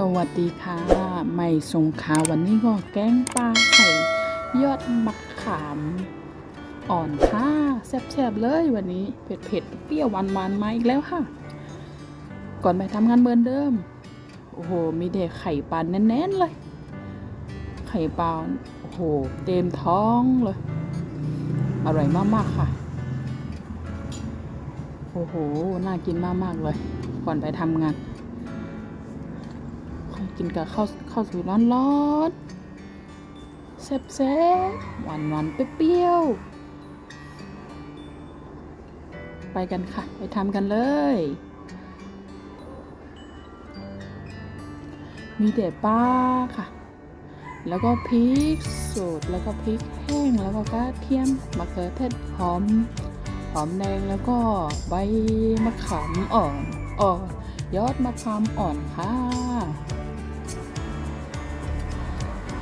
สวัสดีค่ะไม่สงขาวันนี้ก็แกงปลาไข่ยอดมะขามอ่อนค่ะแซ่บๆเลยวันนี้เผ็ดๆเปรี้ยวหวานๆมาอีกแล้วค่ะ ก่อนไปทำงานเหมือนเดิม โอ้โห มีเด็กไข่ปลาแน่นๆเลย ไข่ปลาโอ้โห เต็มท้องเลย อร่อยมากๆค่ะ โอ้โห น่ากินมากๆเลย ก่อนไปทำงาน กินกับข้าวข้าวสวยร้อนๆแซ่บๆหวานหวานเปรี้ยวไปกันค่ะ ไปทำกันเลย มีแต่ปลาค่ะ แล้วก็พริกสดแล้วก็พริกแห้งแล้วก็กระเทียมมะเขือเทศหอมหอมแดงแล้วก็ใบมะขามอ่อนอ่อนยอดมะขามอ่อนค่ะ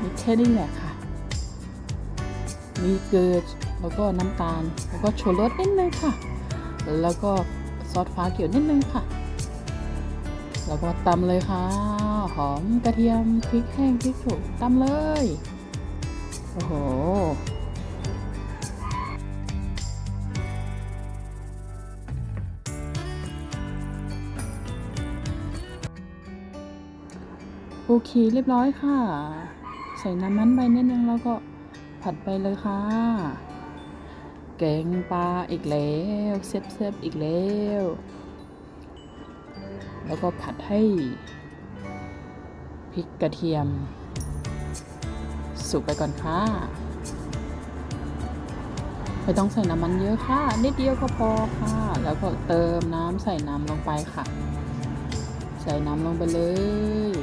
มีแค่นี้แหละค่ะ มีเกลือแล้วก็น้ำตาล แล้วก็ชูรสนิดนึงค่ะ แล้วก็ซอสฟ้าเขียวนิดนึงค่ะ แล้วก็ตำเลยค่ะ หอมกระเทียมพริกแห้งพริกสุกตำเลย โอ้โหโอเคเรียบร้อยค่ะ ใส่น้ำมันไปนิดนึงแล้วก็ผัดไปเลยค่ะ แกงปลาอีกแล้วเซฟๆอีกแล้ว แล้วก็ผัดให้พริกกระเทียม สุกไปก่อนค่ะไม่ต้องใส่น้ำมันเยอะค่ะ นิดเดียวก็พอค่ะ แล้วก็เติมน้ำใส่น้ำลงไปค่ะ ใส่น้ำลงไปเลย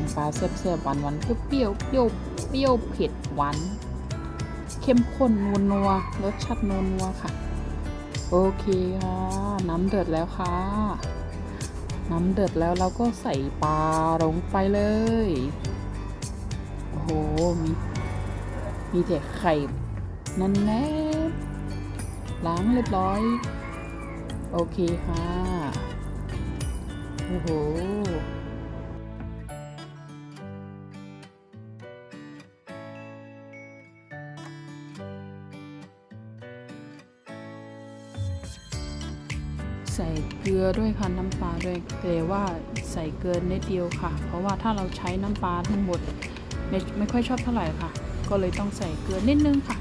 งปลาแซ่บๆหวานหวานเปรี้ยวเปรี้ยวเปรี้ยวเผ็ดหวานเข้มข้นนัวนัวรสชาตินัวนัวค่ะ โอเคค่ะ น้ำเดือดแล้วค่ะ น้ำเดือดแล้วเราก็ใส่ปลาลงไปเลย โอ้โห มีมีแต่ไข่นั่นแน่ล้างเรียบร้อย โอเคค่ะ โอ้โห ใส่เกลือด้วยค่ะน้ำปลาด้วยแต่ว่าใส่เกินนิดเดียวค่ะ เพราะว่าถ้าเราใช้น้ำปลาทั้งหมดไม่ไม่ค่อยชอบเท่าไหร่ค่ะ ก็เลยต้องใส่เกลือนิดนึงค่ะ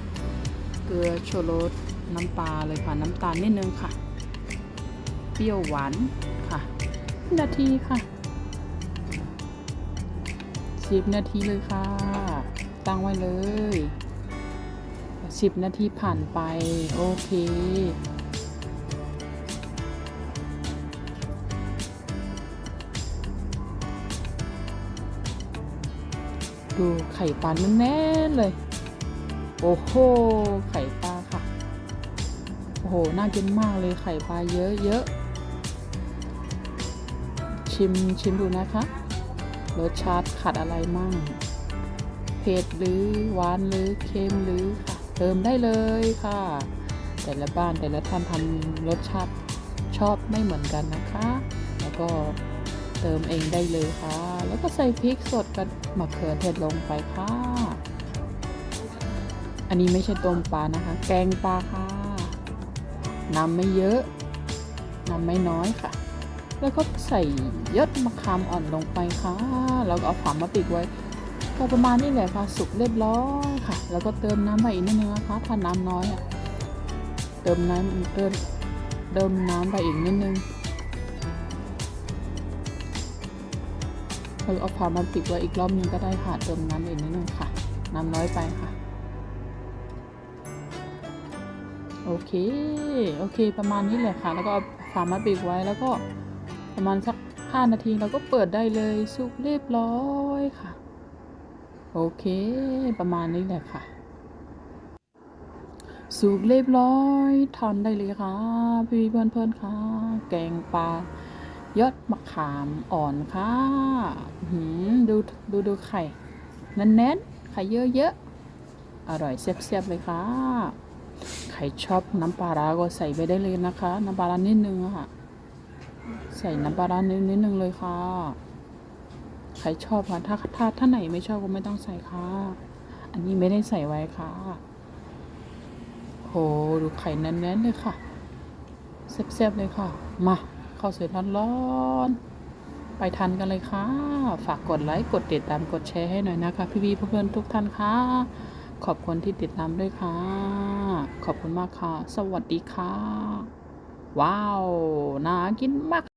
เกลือโชูรสน้ำปลาเลยค่ะน้ำตาลนิดนึงค่ะ เปรี้ยวหวานค่ะนาทีค่ะสิบนาทีเลยค่ะ ตั้งไว้เลยสิบนาทีผ่านไป โอเค ดูไข่ปลาแน่นๆเลย โอ้โห ไข่ปลาค่ะ โอ้โห น่ากินมากเลยไข่ปลาเยอะๆ ชิมชิมดูนะคะ รสชาติขัดอะไรมั่ง เผ็ดหรือหวานหรือเค็มหรือค่ะ เติมได้เลยค่ะ แต่ละบ้านแต่ละท่านทำรสชาติชอบไม่เหมือนกันนะคะ แล้วก็ เติมเองได้เลยค่ะ แล้วก็ใส่พริกสดกับมะเขือเทศลงไปค่ะ อันนี้ไม่ใช่ต้มปลานะคะ แกงปลาค่ะ น้ำไม่เยอะ น้ำไม่น้อยค่ะ แล้วก็ใส่ยอดมะขามอ่อนลงไปค่ะ แล้วก็เอาฝามาปิดไว้ก็ประมาณนี้แหละค่ะ สุกเรียบร้อยค่ะ แล้วก็เติมน้ำไปอีกนิดนึงนะคะ ถ้าน้ำน้อยอะเติมน้ำเติมเติมน้ำไปอีกนิดนึง แล้วเอาฝามาปิดไว้อีกรอบนึงก็ได้ค่ะเติมน้ำอีกนิดนึงค่ะ น้ำน้อยไปค่ะ โอเค โอเค ประมาณนี้แหละค่ะ แล้วก็เอาฝามาปิดไว้แล้วก็ประมาณสักห้านาทีเราก็เปิดได้เลยสุกเรียบร้อยค่ะ โอเค ประมาณนี้แหละค่ะสุกเรียบร้อยทานได้เลยค่ะพี่เพื่อนๆค่ะ แกงปลา ยอดมะขามอ่อนค่ะหือดูดูดูไข่แน่นๆไข่เยอะๆ อร่อยเสียบๆเลยค่ะ ใครชอบน้ำปลาร้าก็ใส่ไปได้เลยนะคะ น้ำปลาร้านิดนึงค่ะ ใส่น้ำปลาร้านิดนิดนึงเลยค่ะ ใครชอบค่ะถ้าถ้าถ้าไหนไม่ชอบก็ไม่ต้องใส่ค่ะ อันนี้ไม่ได้ใส่ไว้ค่ะโหดูไข่แน่นๆเลยค่ะแซ่บๆเลยค่ะ มา ข้าวสวยร้อนๆไปทันกันเลยค่ะ ฝากกดไลค์กดติดตามกดแชร์ให้หน่อยนะคะ พี่ๆเพื่อนๆทุกท่านค่ะ ขอบคุณที่ติดตามด้วยค่ะ ขอบคุณมากค่ะ สวัสดีค่ะ ว้าวน่ากินมาก